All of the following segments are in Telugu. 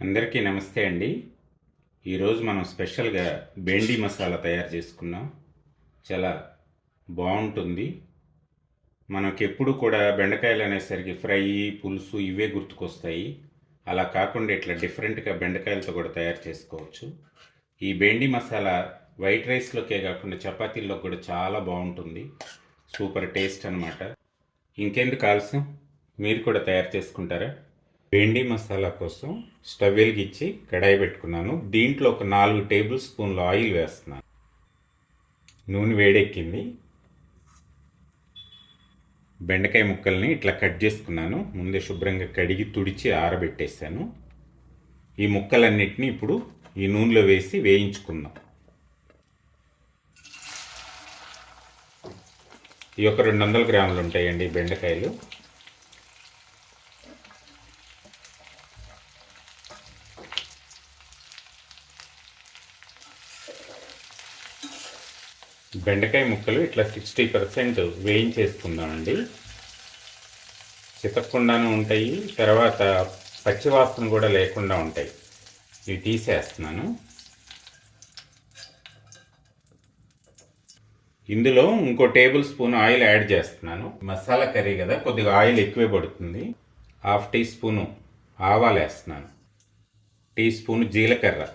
అందరికీ నమస్తే అండి. ఈరోజు మనం స్పెషల్గా బెండి మసాలా తయారు చేసుకున్నాం. చాలా బాగుంటుంది. మనకి ఎప్పుడు కూడా బెండకాయలు అనేసరికి ఫ్రై పులుసు ఇవే గుర్తుకొస్తాయి. అలా కాకుండా ఇట్లా డిఫరెంట్గా బెండకాయలతో కూడా తయారు చేసుకోవచ్చు. ఈ బెండి మసాలా వైట్ రైస్లోకే కాకుండా చపాతీల్లో కూడా చాలా బాగుంటుంది. సూపర్ టేస్ట్ అనమాట ఇంకెందుకు ఆలస్యం? మీరు కూడా తయారు చేసుకుంటారా? వెండి మసాలా కోసం స్టవ్ వెలిగించి కడాయి పెట్టుకున్నాను. దీంట్లో ఒక నాలుగు టేబుల్ స్పూన్ల ఆయిల్ వేస్తున్నాను. నూనె వేడెక్కింది. బెండకాయ ముక్కల్ని ఇట్లా కట్ చేసుకున్నాను. ముందే శుభ్రంగా కడిగి తుడిచి ఆరబెట్టేశాను. ఈ ముక్కలన్నిటిని ఇప్పుడు ఈ నూనెలో వేసి వేయించుకుందాం. ఈ ఒక రెండు వందల గ్రాములు ఉంటాయండి బెండకాయలు. బెండకాయ ముక్కలు ఇట్లా సిక్స్టీ పర్సెంట్ వేయించేసుకుందామండి. చితక్కుండానే ఉంటాయి తర్వాత పచ్చివాసన కూడా లేకుండా ఉంటాయి. ఇవి తీసేస్తున్నాను. ఇందులో ఇంకో టేబుల్ స్పూన్ ఆయిల్ యాడ్ చేస్తున్నాను. మసాలా కర్రీ కదా కొద్దిగా ఆయిల్ ఎక్కువే పడుతుంది. హాఫ్ టీ స్పూను ఆవాలు వేస్తున్నాను టీ స్పూన్ జీలకర్ర.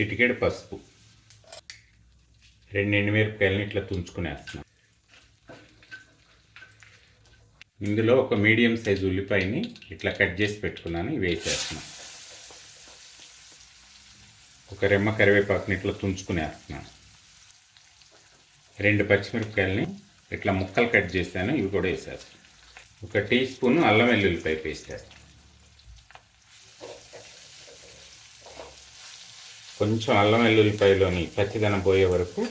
చిటికెడు పసుపు. రెండు ఎండుమిరపకాయలని ఇట్లా తుంచుకునేస్తున్నాను ఇందులో ఒక మీడియం సైజు ఉల్లిపాయని ఇట్లా కట్ చేసి పెట్టుకున్నాను ఇవి వేసేస్తున్నాను ఒక రెమ్మ కరివేపాకుని ఇట్లా తుంచుకునేస్తున్నాను రెండు పచ్చిమిరపకాయలని ఇట్లా ముక్కలు కట్ చేశాను ఇవి కూడా వేసేస్తాను ఒక టీ స్పూన్ అల్లం వెల్లుల్లిపాయ పేస్ట్ వేస్తాను కొంచెం అల్లం వెల్లుల్లిపాయలోని పచ్చిదనం పోయే వరకు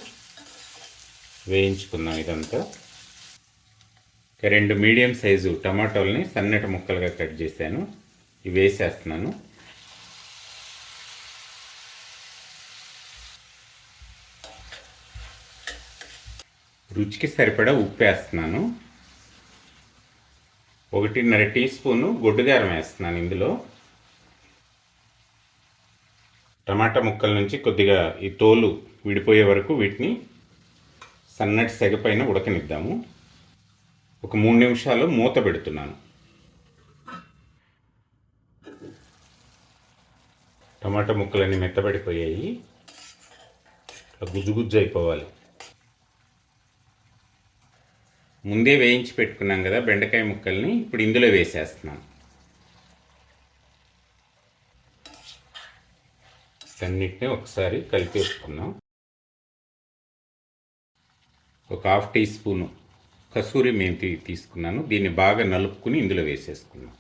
వేయించుకుందాం ఇదంతా. ఇక రెండు మీడియం సైజు టమాటోల్ని సన్నటి ముక్కలుగా కట్ చేశాను. ఇవి వేసేస్తున్నాను. రుచికి సరిపడా ఉప్పు వేస్తున్నాను. ఒకటిన్నర టీ స్పూను గొడ్డుగారం వేస్తున్నాను ఇందులో. టమాటా ముక్కల నుంచి కొద్దిగా ఈ తోలు విడిపోయే వరకు వీటిని సన్నటి సెగపైన ఉడకనిద్దాము. ఒక మూడు నిమిషాలు మూత పెడుతున్నాను. టమాటా ముక్కలన్నీ మెత్తబడిపోయాయి. గుజ్జుగుజ్జు గుజ్జు గుజ్జు అయిపోవాలి. ముందే వేయించి పెట్టుకున్నాం కదా బెండకాయ ముక్కల్ని ఇప్పుడు ఇందులో వేసేస్తున్నాను అన్నిటిని ఒకసారి కలిపేసుకున్నాం ఒక హాఫ్ టీ స్పూను కసూరి మెంతి తీసుకున్నాను. దీన్ని బాగా నలుపుకుని ఇందులో వేసేసుకున్నాం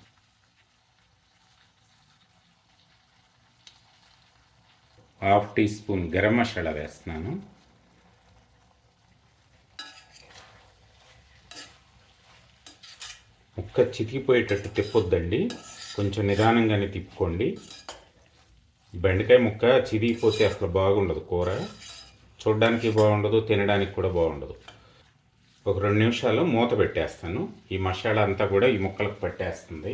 half teaspoon garam masala వేస్తున్నాను. ముక్క చితికిపోయేటట్టు తిప్పొద్దండి. కొంచెం నిదానంగానే తిప్పుకోండి. బెండకాయ ముక్క చిరిగిపోతే అసలు బాగుండదు. కూర చూడడానికి బాగుండదు తినడానికి కూడా బాగుండదు. ఒక రెండు నిమిషాలు మూత పెట్టేస్తాను. ఈ మసాలా అంతా కూడా ఈ ముక్కలకు పట్టేస్తుంది.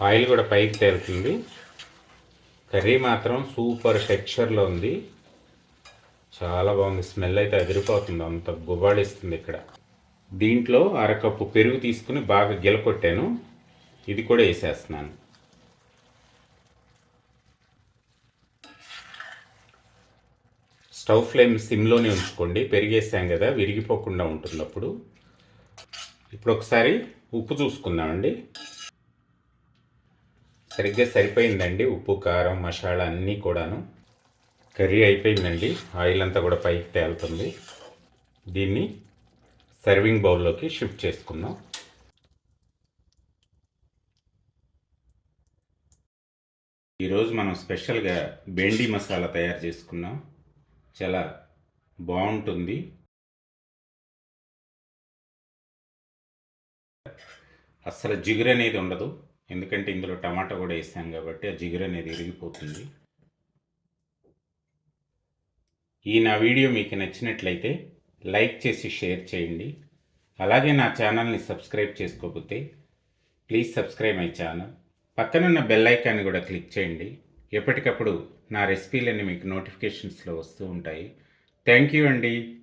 ఆయిల్ కూడా పైకి తేలుతుంది. కర్రీ మాత్రం సూపర్ టెక్స్చర్లో ఉంది. చాలా బాగుంది. స్మెల్ అయితే అదిరిపోతుంది. అంత గుబాళిస్తుంది ఇక్కడ. దీంట్లో అరకప్పు పెరుగు తీసుకుని బాగా గిలకొట్టాను. ఇది కూడా వేసేస్తున్నాను. స్టవ్ ఫ్లేమ్ సిమ్లోనే ఉంచుకోండి. పెరిగేసాం కదా విరిగిపోకుండా ఉంటుంది అప్పుడు ఇప్పుడు ఒకసారి ఉప్పు చూసుకుందామండి. సరిగ్గా సరిపోయిందండి ఉప్పు కారం మసాలా అన్నీ కూడాను. కర్రీ అయిపోయిందండి. ఆయిల్ అంతా కూడా పైకి తేలుతుంది. దీన్ని సర్వింగ్ బౌల్లోకి షిఫ్ట్ చేసుకుందాం. ఈరోజు మనం స్పెషల్గా బెండి మసాలా తయారు చేసుకున్నాం. చాలా బాగుంటుంది. అస్సలు జిగురు అనేది ఉండదు. ఎందుకంటే ఇందులో టమాటా కూడా వేసాం కాబట్టి ఆ జిగురు అనేది ఇరిగిపోతుంది. ఈ నా వీడియో మీకు నచ్చినట్లయితే లైక్ చేసి షేర్ చేయండి. అలాగే నా ఛానల్ని సబ్స్క్రైబ్ చేసుకోకపోతే ప్లీజ్ సబ్స్క్రైబ్ మై ఛానల్. పక్కనున్న బెల్ ఐకాన్ని కూడా క్లిక్ చేయండి. ఎప్పటికప్పుడు నా రెసిపీలన్నీ మీకు నోటిఫికేషన్స్లో వస్తూ ఉంటాయి. థ్యాంక్ యూ అండి.